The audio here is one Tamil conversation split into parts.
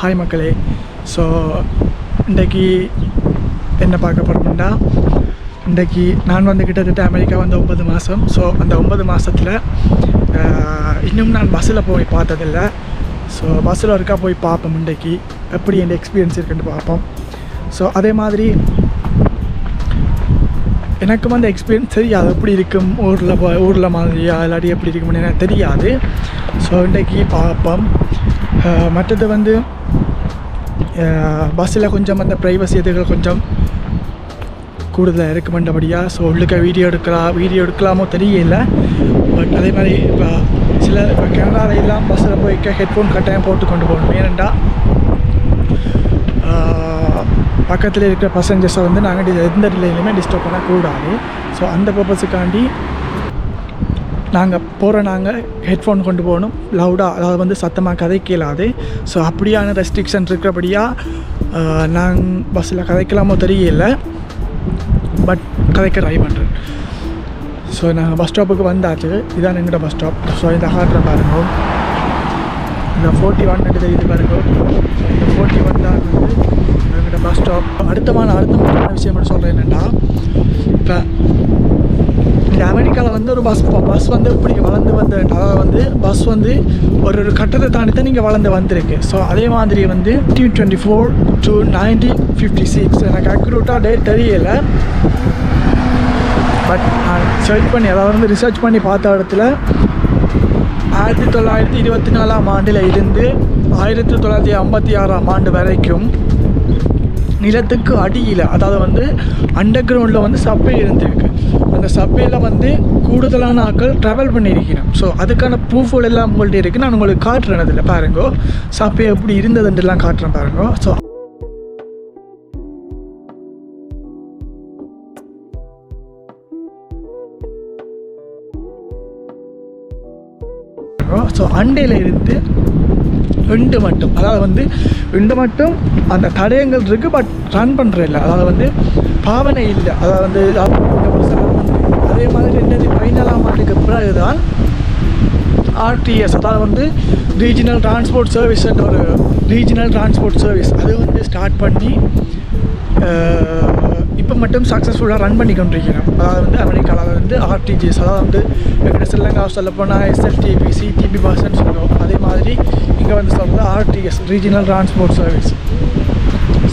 ஹாய் மக்களே. ஸோ இன்றைக்கி என்ன பார்க்க போகிறோம்னா இன்றைக்கி நான் வந்து கிட்டத்தட்ட அமெரிக்கா வந்து ஒன்பது மாதம். ஸோ அந்த ஒன்பது மாதத்தில் இன்னும் நான் பஸ்ஸில் போய் பார்த்ததில்ல. ஸோ பஸ்ஸில் இருக்கா போய் பார்ப்போம் இன்றைக்கு. எப்படி என் எக்ஸ்பீரியன்ஸ் இருக்குன்னு பார்ப்போம். ஸோ அதே மாதிரி எனக்கு வந்து எக்ஸ்பீரியன்ஸ் தெரியாது. எப்படி இருக்கும் ஊரில் போ ஊரில் மாதிரியா இல்லாட்டி எப்படி இருக்கும்னு எனக்கு தெரியாது. ஸோ இன்றைக்கி பார்ப்போம். மற்றது வந்து பஸ்ஸில் கொஞ்சம் அந்த ப்ரைவசி இதுகள் கொஞ்சம் கூடுதலாக இருக்குமென்றபடியாக ஸோ உள்ளுக்க வீடியோ எடுக்கலாம் வீடியோ எடுக்கலாமோ தெரியல. பட் அதே மாதிரி இப்போ சில இப்போ கனடாவில் எல்லாம் பஸ்ஸில் போய் ஹெட்ஃபோன் கட்டாயம் போட்டு கொண்டு போகணும். ஏனெண்டா பக்கத்தில் இருக்கிற பசஞ்சர்ஸை வந்து நாங்கள் எந்த டிலேயுமே டிஸ்டர்ப் பண்ணக்கூடாது. ஸோ அந்த பர்பஸுக்காண்டி நாங்கள் போகிற நாங்கள் ஹெட்ஃபோன் கொண்டு போகணும். லவுடாக அதாவது வந்து சத்தமாக கதை கேளாது. ஸோ அப்படியான ரெஸ்ட்ரிக்ஷன் இருக்கிறபடியாக நாங்கள் பஸ்ஸில் கதைக்கலாமோ தெரியல. பட் கதைக்க ட்ரை பண்ணுறேன் ஸோ நாங்கள் பஸ் ஸ்டாப்புக்கு வந்தாச்சு. இதான் எங்களோட பஸ் ஸ்டாப் ஸோ இந்த ஹார்ட்ர பாருங்க. இந்த ஃபோர்ட்டி ஒன் தெரியுது பாருங்க. இந்த ஃபோர்ட்டி ஒன் தான் வந்து எங்களோட பஸ் ஸ்டாப் அடுத்தமான அடுத்த முக்கியமான விஷயம் என்ன சொல்கிறேன் என்னென்னா இப்போ அமெரிக்காவில் வந்து ஒரு பஸ் பஸ் வந்து இப்படி வளர்ந்து வந்த அதாவது வந்து பஸ் வந்து ஒரு ஒரு கட்டத்தை தாண்டி தான் நீங்கள் வளர்ந்து வந்திருக்கு. ஸோ அதே மாதிரி வந்து T twenty four to nineteen fifty six எனக்கு அக்யூரேட்டாக டேட் தெரியல. பட் நான் சர்ச் பண்ணி அதாவது வந்து ரிசர்ச் பண்ணி பார்த்த இடத்துல ஆயிரத்தி தொள்ளாயிரத்தி இருபத்தி நாலாம் ஆண்டில் இருந்து ஆயிரத்தி தொள்ளாயிரத்தி ஐம்பத்தி ஆறாம் ஆண்டு வரைக்கும் நிலத்துக்கு அடியில் அதாவது வந்து அண்டர் கிரவுண்டில் வந்து சப்பை இருந்திருக்கு. அந்த சப்வேல வந்து கூடுதலான ஆட்கள் ட்ராவல் பண்ணியிருக்கிறேன் ஸோ அதுக்கான ப்ரூஃப்கள் எல்லாம் உங்கள்கிட்ட இருக்குது நான் உங்களுக்கு காட்டுறேன் அதில் பாருங்கோ. சப்வே எப்படி இருந்ததுன்றலாம் காட்டுறேன் பாருங்கோ. ஸோ ஸோ அண்டையில் இருந்து ரெண்டு மட்டும். அதாவது வந்து ரெண்டு மட்டும் அந்த தடயங்கள் இருக்குது பட் ரன் பண்ணுறதில்ல அதாவது வந்து பாவனை இல்லை. அதாவது வந்து அதே மாதிரி ரெண்டாயிரத்தி பதினாலாம் ஆண்டுக்கு பிறகுதான் ஆர்டிஎஸ் அதாவது வந்து ரீஜினல் டிரான்ஸ்போர்ட் சர்வீஸ் ஒரு ரீஜனல் டிரான்ஸ்போர்ட் சர்வீஸ் அது வந்து ஸ்டார்ட் பண்ணி இப்போ மட்டும் சக்ஸஸ்ஃபுல்லாக ரன் பண்ணி கொண்டிருக்கிறோம். அதாவது வந்து அமெரிக்காவில் வந்து ஆர்டிஜிஎஸ் அதாவது வந்து எப்படி ஸ்ரீலங்கா சொல்ல போனால் எஸ்எல்டிபி சிடிபி பஸ்ன்னு சொல்லுவோம். அதே மாதிரி இங்கே வந்து சொல்கிறது RTS regional transport service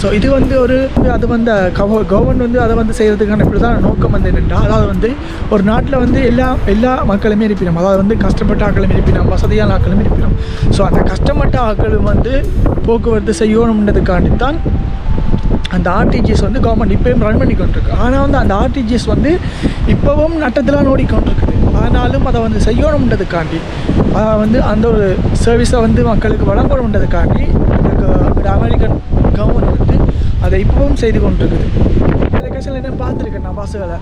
so இது வந்து ஒரு அது வந்து கவ கவர்மெண்ட் வந்து அதை வந்து செய்கிறதுக்கான இப்படி தான் நோக்கம் வந்து என்னென்னா அதாவது வந்து ஒரு நாட்டில் வந்து எல்லா எல்லா மக்களுமே இருப்பினோம் அதாவது வந்து கஷ்டப்பட்ட ஆக்களும் இருப்பினோம் வசதியான ஆக்களும் இருப்பினோம். ஸோ அந்த கஷ்டப்பட்ட ஆக்களும் வந்து போக்குவரத்து செய்யணும்ன்றதுக்காண்டி தான் அந்த ஆர்டிஜிஎஸ் வந்து கவர்மெண்ட் இப்போயும் ரன் பண்ணி கொண்டிருக்கு. ஆனால் வந்து அந்த ஆர்டிஜிஎஸ் வந்து இப்போவும் நட்டத்தில் ஓடிக்கொண்டிருக்குது. ஆனாலும் அதை வந்து செய்யணுன்றதுக்காண்டி அதை வந்து அந்த ஒரு சர்வீஸை வந்து மக்களுக்கு வழங்கணுன்றதுக்காண்டி அமெரிக்கன் கவர்மெண்ட் வந்து அதை இப்போவும் செய்து கொண்டிருக்குது. சில என்ன பார்த்துருக்கேன் நான் பஸ்ஸுகளை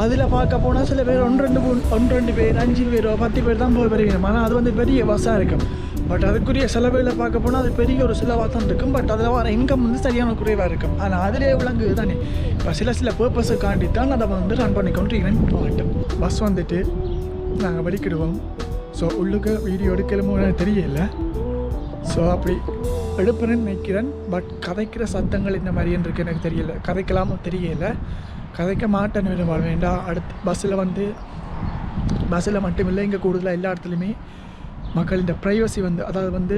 அதில் பார்க்க போனால் சில பேர் ஒன்று ரெண்டு ஒன்று ரெண்டு பேர் அஞ்சு பேரோ பத்து பேர் தான் போய் வருவீங்க ஆனால் அது வந்து பெரிய பஸ்ஸாக இருக்கும். பட் அதுக்குரிய செலவுகளை பார்க்க போனால் அது பெரிய ஒரு செலவாக தான் இருக்கும். பட் அதில் வர இன்கம் வந்து சரியான குறைவாக இருக்கும். ஆனால் அதிலே விளங்குது தானே. இப்போ சில சில பர்பஸுக்காண்டி தான் அதை வந்து ரன் பண்ணிக்கொண்டு மாட்டோம் பஸ் வந்துட்டு நாங்கள் படிக்கிடுவோம் ஸோ உள்ளுக்கு வீடியோ எடுக்கலமோ எனக்கு தெரியல. ஸோ அப்படி எழுப்புறேன்னு நினைக்கிறேன் பட் கதைக்கிற சத்தங்கள் இந்த மாதிரி இருக்கு எனக்கு தெரியல. கதைக்கலாமோ தெரியல. கதைக்க மாட்டேன்னு விரும்பால் வேண்டாம் அடுத்து பஸ்ஸில் வந்து பஸ்ஸில் மட்டும் இல்லை இங்கே கூடுதலாக எல்லா இடத்துலையுமே மக்கள் இந்த ப்ரைவசி வந்து அதாவது வந்து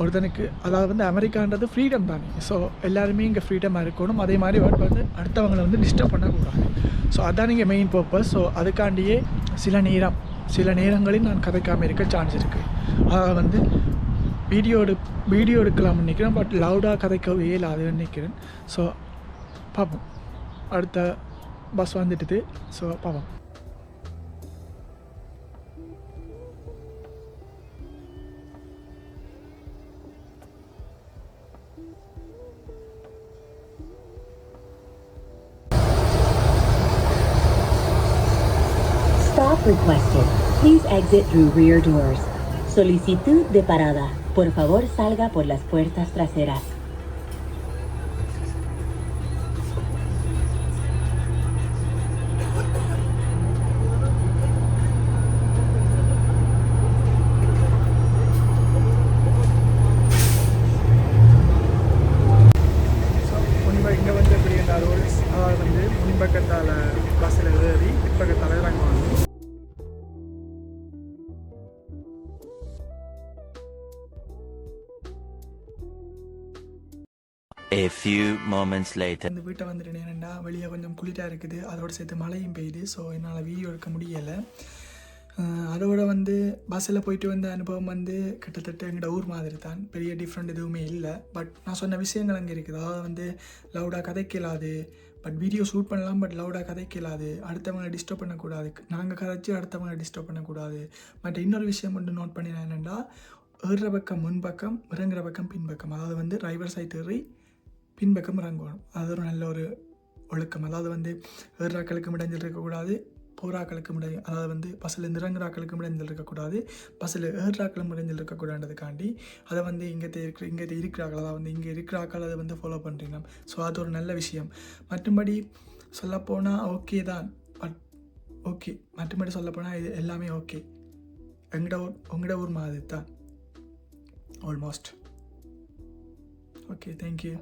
ஒருத்தனுக்கு அதாவது வந்து அமெரிக்கான்றது ஃப்ரீடம் தானே. ஸோ எல்லாருமே இங்கே ஃப்ரீடமாக இருக்கணும். அதே மாதிரி வந்து அடுத்தவங்களை வந்து டிஸ்டர்ப் பண்ணக்கூடாது. ஸோ அதான் இங்கே மெயின் பர்பஸ் ஸோ அதுக்காண்டியே சில நேரம் சில நேரங்களில் நான் கதைக்காமல் இருக்க சான்ஸ் இருக்குது அதாவது வந்து வீடியோ எடு வீடியோ எடுக்கலாம்னு நினைக்கிறேன் பட் லவுடாக கதைக்கவே இல்லாதுன்னு நினைக்கிறேன் ஸோ பார்ப்போம் அடுத்த பஸ் வந்துட்டுது ஸோ பார்ப்போம் Stop requested. Please exit through rear doors. Solicitud de parada. Por favor, salga por las puertas traseras. A few moments later. இந்த வீட்டை வந்துட்டு என்னென்னா வெளியே கொஞ்சம் குளிட்டாக இருக்குது. அதோட சேர்த்து மழையும் பெய்யுது. ஸோ என்னால் வீடியோ எடுக்க முடியலை. அதோட வந்து பஸ்ஸில் போயிட்டு வந்த அனுபவம் வந்து கிட்டத்தட்ட எங்கள்ட ஊர் மாதிரி தான் பெரிய டிஃப்ரெண்ட் எதுவுமே இல்லை. பட் நான் சொன்ன விஷயங்கள் அங்கே இருக்குது. அதாவது வந்து லவுடாக கதைக்கலாது பட் வீடியோ ஷூட் பண்ணலாம் பட் லவுடாக கதைக்கலாது அடுத்தவங்களை டிஸ்டர்ப் பண்ணக்கூடாது. நாங்கள் கதைச்சி அடுத்தவங்களை டிஸ்டர்ப் பண்ணக்கூடாது. பட் இன்னொரு விஷயம் மட்டும் நோட் பண்ணினேன் என்னென்னா ஏறுற பக்கம் முன்பக்கம் இறங்குற பக்கம் பின்பக்கம். அதாவது வந்து டிரைவர் சைட் ஏறி பின்பக்கம் இறங்கணும் அது ஒரு நல்ல ஒரு ஒழுக்கம். அதாவது வந்து ஏறாக்களுக்கும் இடைஞ்சல் இருக்கக்கூடாது போராக்களுக்கும் இடை அதாவது வந்து பஸ்ஸில் நிறங்குறாக்களுக்கும் இடைஞ்சல் இருக்கக்கூடாது பஸ்ஸில் ஏறாக்களும் இடைஞ்சல் இருக்கக்கூடாதுக்காண்டி அதை வந்து இங்கே இருக்கிற இங்கே இருக்கிறார்கள். அதாவது வந்து இங்கே இருக்கிறாக்கள் அதை வந்து ஃபாலோ பண்ணுறீங்க ஸோ அது ஒரு நல்ல விஷயம். மற்றும்படி சொல்லப்போனால் ஓகே தான். பட் ஓகே மற்றும்படி சொல்லப்போனால் இது எல்லாமே ஓகே எங்கட ஊர் உங்களோட ஊர் மாதிரி தான். Almost okay thank you